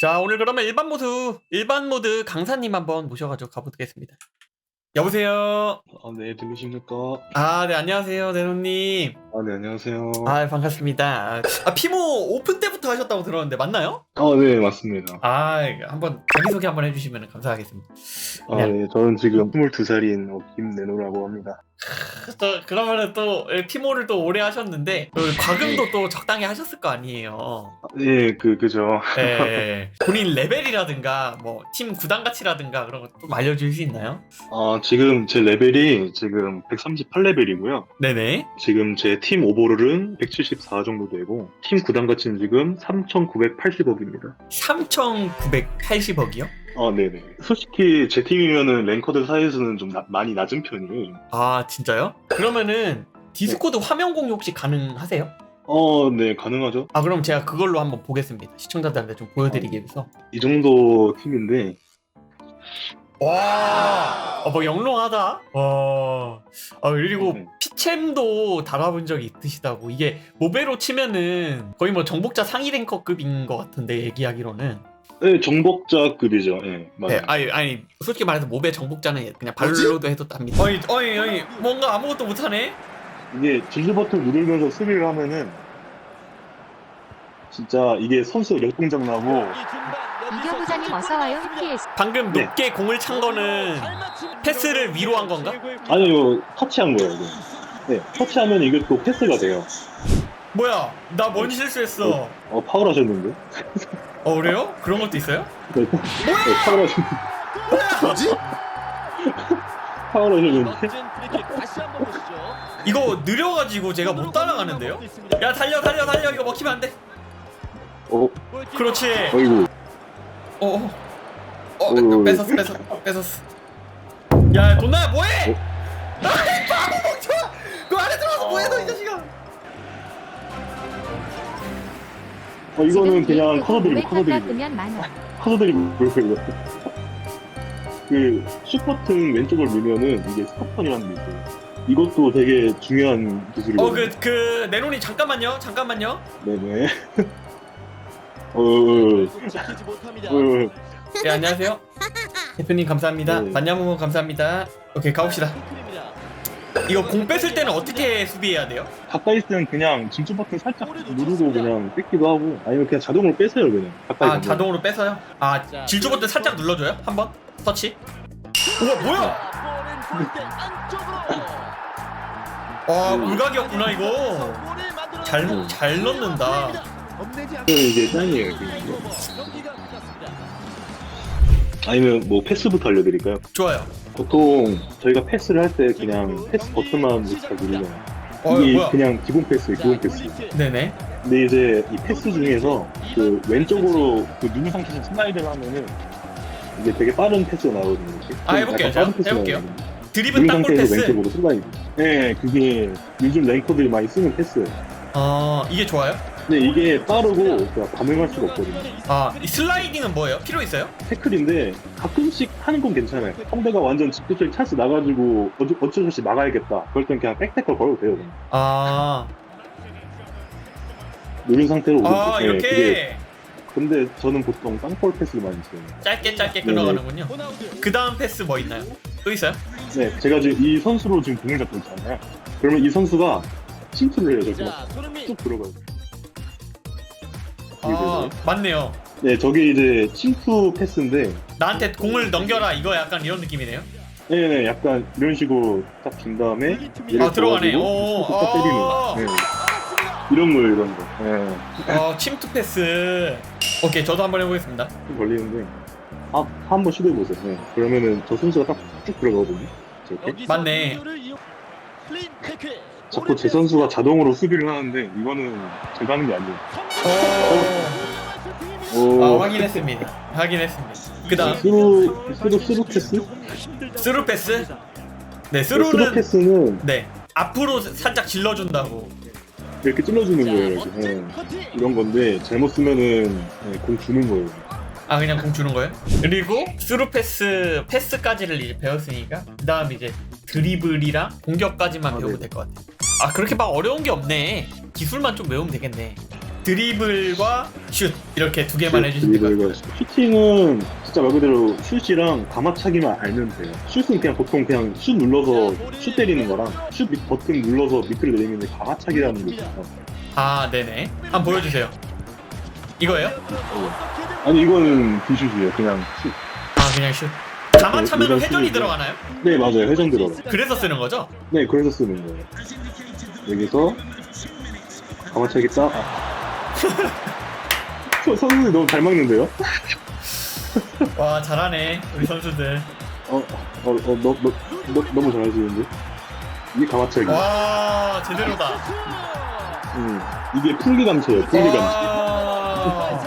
자 오늘 그러면 일반 모드 일반 모드 강사님 한번 모셔가지고 가보겠습니다. 여보세요. 아, 네, 들리십니까? 아 네 안녕하세요 네노님. 아, 네, 안녕하세요. 아 반갑습니다. 아 피모 오픈 때부터 하셨다고 들었는데 맞나요? 아, 네, 맞습니다. 아 한번 자기소개 한번 해주시면 감사하겠습니다. 아, 네. 네, 저는 지금 22살인 어, 김내노라고 합니다. 또 그러면은 또 피모를 또 오래 하셨는데 그 과금도 또 적당히 하셨을 거 아니에요. 아, 예, 그, 그죠. 네. 본인 레벨이라든가 뭐 팀 구단 가치라든가 그런 거 좀 알려줄 수 있나요? 아, 지금 제 레벨이 지금 138레벨이고요. 네네. 지금 제 팀 오버롤은 174 정도 되고, 팀 구단 가치는 지금 3,980억입니다. 3,980억이요? 아, 네네. 솔직히 제 팀이면은 랭커들 사이에서는 좀 나- 많이 낮은 편이에요. 아 진짜요? 그러면은 디스코드 화면 공유 혹시 가능하세요? 어, 네, 가능하죠. 아 그럼 제가 그걸로 한번 보겠습니다. 시청자들한테 좀 보여드리기 위해서. 이 정도 팀인데, 와, 어, 뭐 영롱하다. 와, 아 그리고 네. 피챔도 달아본 적이 있으시다고. 이게 모베로 치면은 거의 뭐 정복자 상위 랭커급인 것 같은데 얘기하기로는. 네, 정복자급이죠. 예, 맞아요. 네, 아니 아니 솔직히 말해서 모베 정복자는 그냥 발로도 해도 답니다. 아니 아니 아니 뭔가 아무것도 못하네. 이게 질주 버튼 누르면서 수비를 하면은 진짜 이게 선수 역동작 나고 이경부장님 어서와요 PS 방금 네. 높게 공을 찬 거는 패스를 위로 한 건가? 아니요 터치한 거예요 이거. 네 터치하면 이게 또 패스가 돼요 뭐야 나 뭔 실수했어 어 파울 하셨는데 어 그래요? 그런 것도 있어요? 네, 네 파울하셨는데 뭐지? 파울하셨는데 이거 느려가지고 제가 못 따라가는데요? 야 달려 달려 달려. 이거 먹히면 안돼. 어? 그렇지. 어이구 어어. 어, 어, 뺏- 어, 뺏었어 뺏었어 뺏었어. 야 돈나야 뭐해? 어? 아이 바보 멍청아 그 안에 들어가서 뭐해 너 이 자식아 어 이거는 그냥 커서 드리고 커서 드리고 깎으면 만원. 커서 드리고 이거 그 슈퍼튼 왼쪽을 밀면은 이게 스톱턴이라는 게 있어요. 이것도 되게 중요한 기술이거든요. 어 그 그 네론이 잠깐만요 잠깐만요. 네네. 어, 어, 어, 어. 네 안녕하세요. 대표님 감사합니다. 네. 반야무 감사합니다. 오케이 가봅시다 이거 공 뺏을 때는 어떻게 수비해야 돼요? 가까이 있으면 그냥 진출 버튼 살짝 누르고 그냥 뺏기도 하고 아니면 그냥 자동으로 빼세요 그냥 가까이 아 가면. 자동으로 빼서요? 아 질주 버튼 살짝 눌러줘요? 한번 터치 우와 뭐야 와 물각이었구나 이거 잘 잘 넣는다 이제 짱이에요. 아니면 뭐 패스부터 알려드릴까요? 좋아요 보통 저희가 패스를 할 때 그냥 패스 버튼만 잘 누르잖아요 어 이게 뭐야 그냥 기본 패스예요 기본 패스 네네 근데 이제 이 패스 중에서 그 왼쪽으로 그 누른 상태에서 슬라이드를 하면은 이게 되게 빠른 패스가 나오거든요 이렇게. 아, 해볼게요. 약간 자, 패스가 해볼게요. 나오거든요. 드리블 누른 땅볼 상태에서 패스 왼쪽으로 슬라이드 네 그게 요즘 랭커들이 많이 쓰는 패스예요 아 이게 좋아요? 근데 이게 빠르고 그러니까 반응할 수가 없거든요. 아 이 슬라이딩은 뭐예요? 필요 있어요? 태클인데 가끔씩 하는 건 괜찮아요. 상대가 완전 직접적인 찬스 나가지고 어쩔, 어쩔 수 없이 막아야겠다. 그럴 땐 그냥 백태클 걸어도 돼요. 그냥. 아, 누른 상태로 오른쪽. 아 네, 이렇게 그게- 근데 저는 보통 땅볼 패스를 많이 써요. 짧게 짧게 네. 끊어가는군요 그 다음 패스 뭐 있나요? 또 있어요? 네, 제가 지금 이 선수로 지금 공을 잡고 있잖아요. 그러면 이 선수가 침투를 해요. 저기 쭉 들어가요. 아 맞네요. 네, 저게 이제 침투 패스인데. 나한테 공을 넘겨라 이거 약간 이런 느낌이네요? 네 네 약간 이런 식으로 딱 준 다음에 아, 들어가네. 오, 때리는 아. 네. 이런 거 이런 거. 네. 어 침투 패스. 오케이 저도 한번 해보겠습니다. 좀 걸리는데. 아, 한번 시도해 보세요. 네. 그러면은 저 선수가 딱 쭉 들어가거든요. 저렇게. 맞네. 자꾸 제 선수가 자동으로 수비를 하는데 이거는 제가 하는 게 아니에요. 오, 아 오, 확인했습니다. 확인했습니다. 그 다음 스루 스루 스루 패스? 스루 패스? 네 스루 스루는 패스는 네 앞으로 살짝 질러 준다고. 이렇게 찔러주는 거예요 이렇게. 네. 이런 건데 잘못 쓰면은 네, 공 주는 거예요. 아 그냥 공 주는 거예요? 그리고 스루 패스 패스까지를 이제 배웠으니까 그 다음 이제 드리블이랑 공격까지만 아, 배우면 네. 될 것 같아요 아 그렇게 막 어려운 게 없네 기술만 좀 외우면 되겠네 드리블과 슛 이렇게 두 개만 해주시면 될 것 같아요. 드리블과 슈팅은 진짜 말 그대로 슛이랑 가마차기만 알면 돼요. 슛은 그냥 보통 그냥 슛 눌러서 슛 때리는 거랑 슛 밑 버튼 눌러서 밑으로 내리면 가마차기라는 게 있어요. 아 네네. 한번 보여주세요. 이거예요? 아니 이거는 비슛이에요. 그냥 슛. 아 그냥 슛. 가만 차면 이런 회전이. 들어가나요? 네 맞아요. 회전 들어가. 그래서 쓰는 거죠? 네 그래서 쓰는 거예요. 여기서 가마차기 딱. 아. 서- 선수들이 너무 잘 막는데요? 와 잘하네 우리 선수들. 어, 어, 어, 너, 너, 너, 너무 잘하시는데? 이게 가마차기. 와 제대로다. 음, 이게 풀리감체예요, 풀리감체. 와.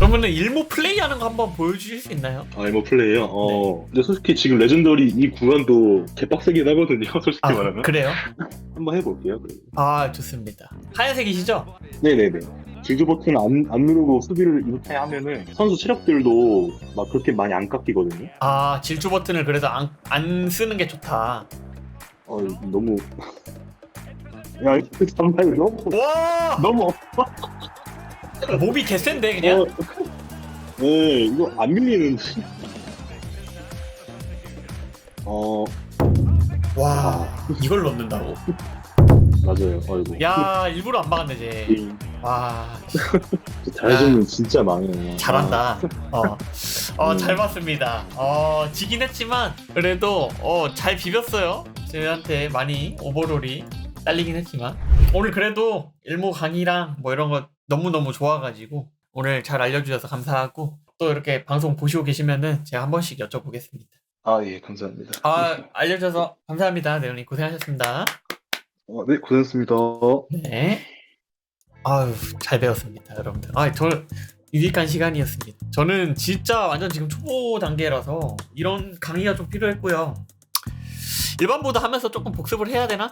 그러면은 일모 플레이하는 거 한번 보여주실 수 있나요? 아, 이모 플레이요? 어. 근데 솔직히 지금 레전더리 이 구간도 개빡세긴 하거든요, 솔직히 아 말하면. 그래요? 한번 해볼게요. 그래도. 아 좋습니다. 하얀색이시죠? 네네네. 질주 버튼 안, 안 누르고 수비를 이렇게 하면은 선수 체력들도 막 그렇게 많이 안 깎이거든요. 아 질주 버튼을 그래서 안, 안 쓰는 게 좋다. 어, 너무. 야, 이거 정말 너무, 와 너무. 몸이 개센데 그냥. 어, 네, 이거 안 밀리는데. 어, 와 이걸 넣는다고? 맞아요. 어이구. 야 일부러 안 막았네 쟤. 음, 와 잘해주면 진짜 망해요. 잘한다. 어, 어, 음. 잘 봤습니다. 어, 지긴 했지만, 그래도, 어, 잘 비볐어요. 저희한테 많이 오버롤이 딸리긴 했지만. 오늘 그래도 일모 강의랑 뭐 이런 거 너무너무 좋아가지고, 오늘 잘 알려주셔서 감사하고, 또 이렇게 방송 보시고 계시면은 제가 한 번씩 여쭤보겠습니다. 아, 예, 감사합니다. 아, 알려주셔서 감사합니다. 네오님 고생하셨습니다. 어, 네, 고생했습니다. 네. 아유, 잘 배웠습니다, 여러분들. 아, 저 유익한 시간이었습니다. 저는 진짜 완전 지금 초보 단계라서 이런 강의가 좀 필요했고요. 일반보다 하면서 조금 복습을 해야 되나?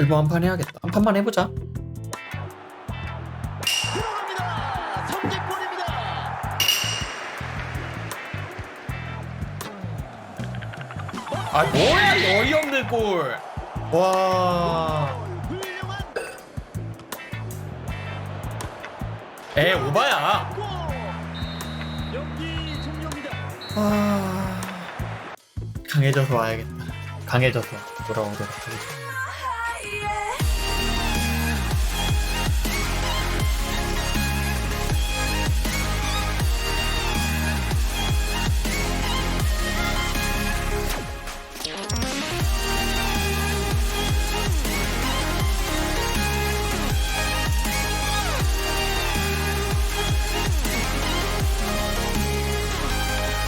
일본 한판 해야겠다. 한 판만 해보자. 아, 뭐야, 이 어이없는 골. 와. 에, 오바야. 아. 강해져서 와야겠다. 강해져서 돌아오도록 하겠습니다.